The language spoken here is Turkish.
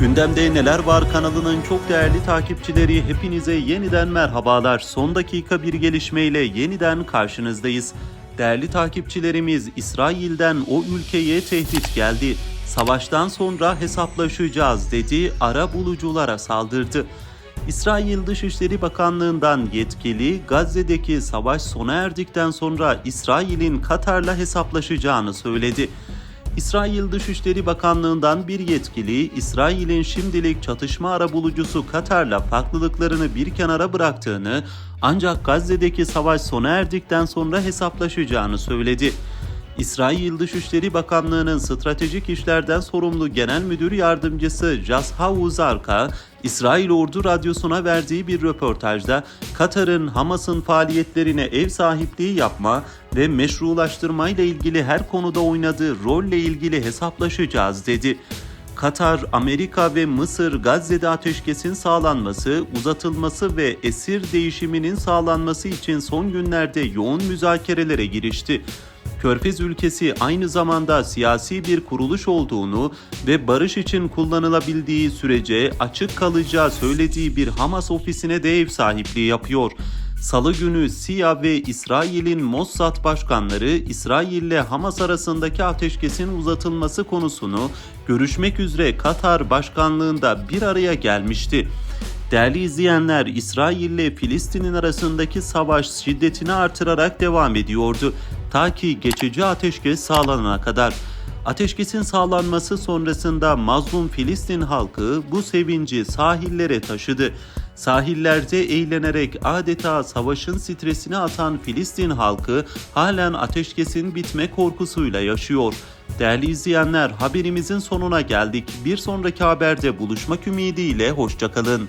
Gündemde Neler Var kanalının çok değerli takipçileri hepinize yeniden merhabalar. Son dakika bir gelişmeyle yeniden karşınızdayız. Değerli takipçilerimiz İsrail'den o ülkeye tehdit geldi. Savaştan sonra hesaplaşacağız dedi, ara buluculara saldırdı. İsrail Dışişleri Bakanlığı'ndan yetkili Gazze'deki savaş sona erdikten sonra İsrail'in Katar'la hesaplaşacağını söyledi. İsrail Dışişleri Bakanlığı'ndan bir yetkili, İsrail'in şimdilik çatışma arabulucusu Katar'la farklılıklarını bir kenara bıraktığını ancak Gazze'deki savaş sona erdikten sonra hesaplaşacağını söyledi. İsrail Dışişleri Bakanlığı'nın stratejik işlerden sorumlu Genel Müdür Yardımcısı Jashav Zarka, İsrail Ordu Radyosu'na verdiği bir röportajda Katar'ın Hamas'ın faaliyetlerine ev sahipliği yapma ve meşrulaştırma ile ilgili her konuda oynadığı rolle ilgili hesaplaşacağız dedi. Katar, Amerika ve Mısır Gazze'de ateşkesin sağlanması, uzatılması ve esir değişiminin sağlanması için son günlerde yoğun müzakerelere girişti. Körfez ülkesi aynı zamanda siyasi bir kuruluş olduğunu ve barış için kullanılabildiği sürece açık kalacağı söylediği bir Hamas ofisine de ev sahipliği yapıyor. Salı günü SİA ve İsrail'in Mossad başkanları İsrail ile Hamas arasındaki ateşkesin uzatılması konusunu görüşmek üzere Katar başkanlığında bir araya gelmişti. Değerli izleyenler, İsrail ile Filistin'in arasındaki savaş şiddetini artırarak devam ediyordu. Ta ki geçici ateşkes sağlanana kadar. Ateşkesin sağlanması sonrasında mazlum Filistin halkı bu sevinci sahillere taşıdı. Sahillerde eğlenerek adeta savaşın stresini atan Filistin halkı halen ateşkesin bitme korkusuyla yaşıyor. Değerli izleyenler haberimizin sonuna geldik. Bir sonraki haberde buluşmak ümidiyle hoşçakalın.